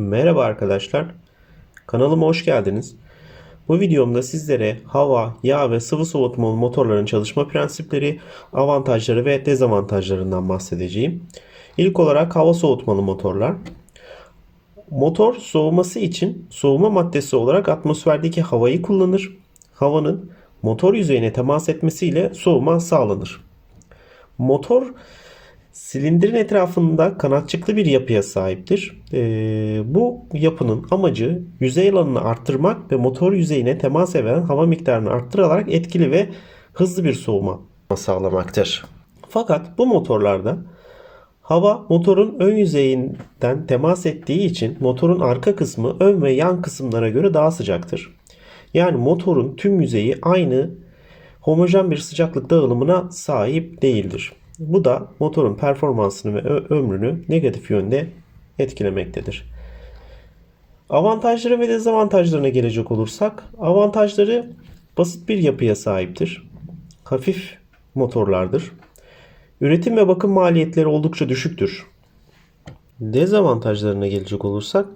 Merhaba arkadaşlar. Kanalıma hoş geldiniz. Bu videomda sizlere hava, yağ ve sıvı soğutmalı motorların çalışma prensipleri, avantajları ve dezavantajlarından bahsedeceğim. İlk olarak hava soğutmalı motorlar. Motor soğuması için soğuma maddesi olarak atmosferdeki havayı kullanır. Havanın motor yüzeyine temas etmesiyle soğuma sağlanır. Motor silindirin etrafında kanatçıklı bir yapıya sahiptir. Ee, bu yapının amacı yüzey alanını arttırmak ve motor yüzeyine temas eden hava miktarını arttırarak etkili ve hızlı bir soğuma sağlamaktır. Fakat bu motorlarda hava motorun ön yüzeyinden temas ettiği için motorun arka kısmı ön ve yan kısımlara göre daha sıcaktır. Yani motorun tüm yüzeyi aynı homojen bir sıcaklık dağılımına sahip değildir. Bu da motorun performansını ve ömrünü negatif yönde etkilemektedir. Avantajları ve dezavantajlarına gelecek olursak, avantajları basit bir yapıya sahiptir. Hafif motorlardır. Üretim ve bakım maliyetleri oldukça düşüktür. Dezavantajlarına gelecek olursak,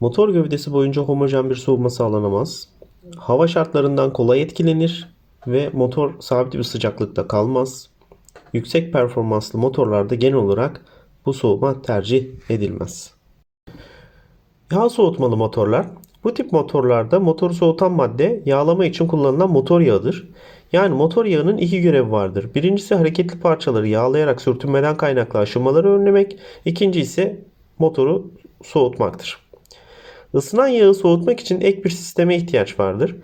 motor gövdesi boyunca homojen bir soğuma sağlanamaz. Hava şartlarından kolay etkilenir ve motor sabit bir sıcaklıkta kalmaz. Yüksek performanslı motorlarda genel olarak bu soğuma tercih edilmez. Yağ soğutmalı motorlar. Bu tip motorlarda motoru soğutan madde yağlama için kullanılan motor yağıdır. Yani motor yağının iki görevi vardır. Birincisi hareketli parçaları yağlayarak sürtünmeden kaynaklı aşınmaları önlemek. İkinci ise motoru soğutmaktır. Isınan yağı soğutmak için ek bir sisteme ihtiyaç vardır.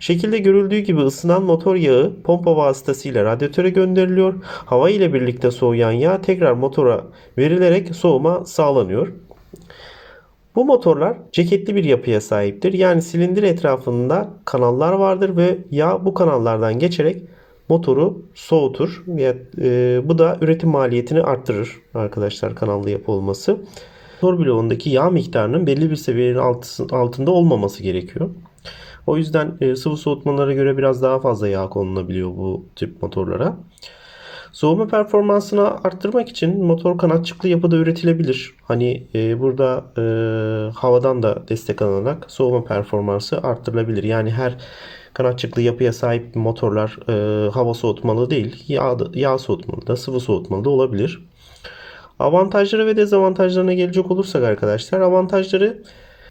Şekilde görüldüğü gibi ısınan motor yağı pompa vasıtasıyla radyatöre gönderiliyor. Hava ile birlikte soğuyan yağ tekrar motora verilerek soğuma sağlanıyor. Bu motorlar ceketli bir yapıya sahiptir. Yani silindir etrafında kanallar vardır ve yağ bu kanallardan geçerek motoru soğutur. E, bu da üretim maliyetini arttırır arkadaşlar kanallı yapı olması. Motor bloğundaki yağ miktarının belli bir seviyenin altı- altında olmaması gerekiyor. O yüzden e, sıvı soğutmalara göre biraz daha fazla yağ konulabiliyor bu tip motorlara. Soğuma performansını arttırmak için motor kanatçıklı yapıda üretilebilir. Hani e, burada e, havadan da destek alınarak soğuma performansı arttırılabilir. Yani her kanatçıklı yapıya sahip motorlar e, hava soğutmalı değil, yağ, yağ soğutmalı da, sıvı soğutmalı da olabilir. Avantajları ve dezavantajlarına gelecek olursak arkadaşlar, avantajları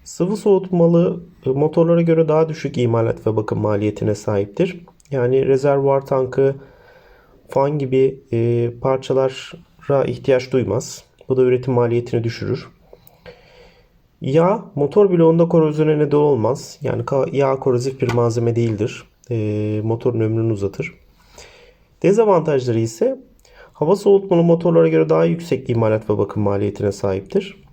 sıvı soğutmalı e, motorlara göre daha düşük imalat ve bakım maliyetine sahiptir. Yani rezervuar tankı, fan gibi e, parçalara ihtiyaç duymaz. Bu da üretim maliyetini düşürür. Yağ motor bloğunda korozyona neden olmaz. Yani yağ korozif bir malzeme değildir. E, motorun ömrünü uzatır. Dezavantajları ise hava soğutmalı motorlara göre daha yüksek imalat ve bakım maliyetine sahiptir.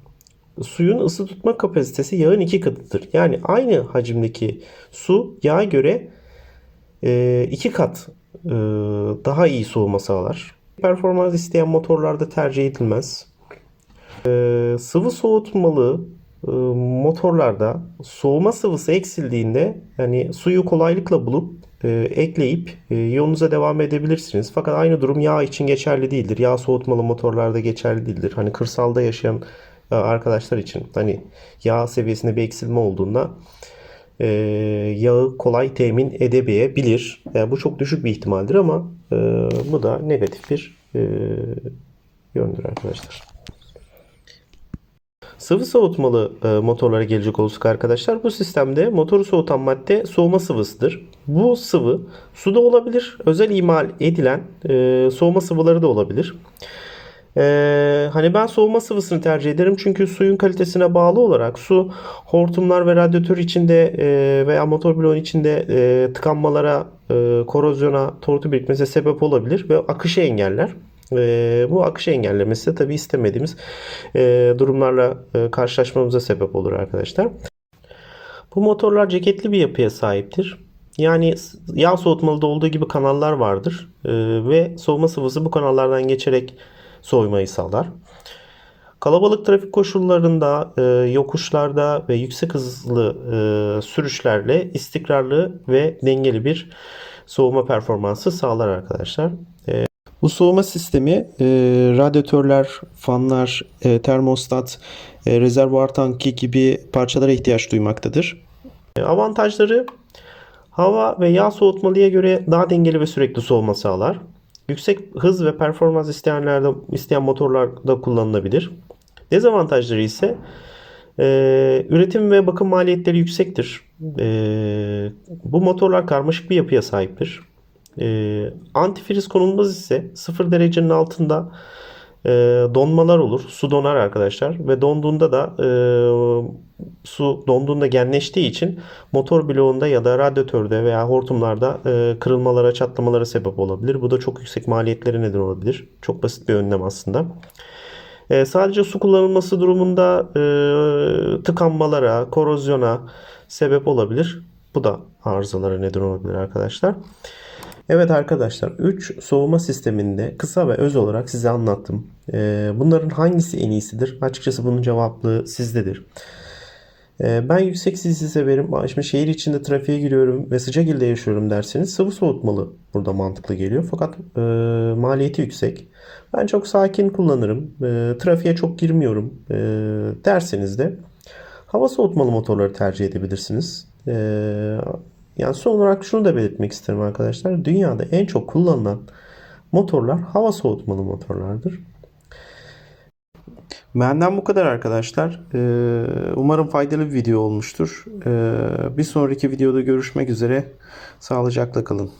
Suyun ısı tutma kapasitesi yağın iki katıdır. Yani aynı hacimdeki su yağa göre e, iki kat e, daha iyi soğuma sağlar. Performans isteyen motorlarda tercih edilmez. E, sıvı soğutmalı e, motorlarda soğuma sıvısı eksildiğinde yani suyu kolaylıkla bulup e, ekleyip e, yolunuza devam edebilirsiniz. Fakat aynı durum yağ için geçerli değildir. Yağ soğutmalı motorlarda geçerli değildir. Hani kırsalda yaşayan arkadaşlar için hani yağ seviyesinde bir eksilme olduğunda e, yağı kolay temin edemeyebilir. Yani bu çok düşük bir ihtimaldir ama e, bu da negatif bir e, yöndür arkadaşlar. Sıvı soğutmalı e, motorlara gelecek olursak arkadaşlar bu sistemde motoru soğutan madde soğuma sıvısıdır. Bu sıvı suda olabilir. Özel imal edilen e, soğuma sıvıları da olabilir. Ee, hani ben soğuma sıvısını tercih ederim çünkü suyun kalitesine bağlı olarak su hortumlar ve radyatör içinde e, veya motor bloğun içinde e, tıkanmalara, e, korozyona, tortu birikmesine sebep olabilir ve akışı engeller. E, bu akışı engellemesi de tabii istemediğimiz e, durumlarla e, karşılaşmamıza sebep olur arkadaşlar. Bu motorlar ceketli bir yapıya sahiptir. Yani yağ soğutmalıda olduğu gibi kanallar vardır E, ve soğuma sıvısı bu kanallardan geçerek soğumayı sağlar. Kalabalık trafik koşullarında, e, yokuşlarda ve yüksek hızlı e, sürüşlerle istikrarlı ve dengeli bir soğuma performansı sağlar arkadaşlar. E, Bu soğuma sistemi e, radyatörler, fanlar, e, termostat, e, rezervuar tankı gibi parçalara ihtiyaç duymaktadır. E, Avantajları hava ve yağ soğutmalıya göre daha dengeli ve sürekli soğuma sağlar. Yüksek hız ve performans isteyenlerde isteyen motorlarda kullanılabilir. Dezavantajları ise e, üretim ve bakım maliyetleri yüksektir. E, bu motorlar karmaşık bir yapıya sahiptir. E, antifriz konulmaz ise 0 derecenin altında e, donmalar olur. Su donar arkadaşlar ve donduğunda da e, su donduğunda genleştiği için motor bloğunda ya da radyatörde veya hortumlarda e, kırılmalara, çatlamalara sebep olabilir. Bu da çok yüksek maliyetlere neden olabilir. Çok basit bir önlem aslında. E, sadece su kullanılması durumunda e, tıkanmalara, korozyona sebep olabilir. Bu da arızalara neden olabilir arkadaşlar. Evet arkadaşlar 3 soğuma sisteminde kısa ve öz olarak size anlattım. E, bunların hangisi en iyisidir? Açıkçası bunun cevaplığı sizdedir. E, ben yüksek sisi severim. Şimdi şehir içinde trafiğe giriyorum ve sıcak ilde yaşıyorum derseniz sıvı soğutmalı burada mantıklı geliyor. Fakat e, maliyeti yüksek. Ben çok sakin kullanırım. E, trafiğe çok girmiyorum e, derseniz de hava soğutmalı motorları tercih edebilirsiniz. E, yani son olarak şunu da belirtmek isterim arkadaşlar. Dünyada en çok kullanılan motorlar hava soğutmalı motorlardır. Benden bu kadar arkadaşlar. Ee, Umarım faydalı bir video olmuştur. Ee, Bir sonraki videoda görüşmek üzere. Sağlıcakla kalın.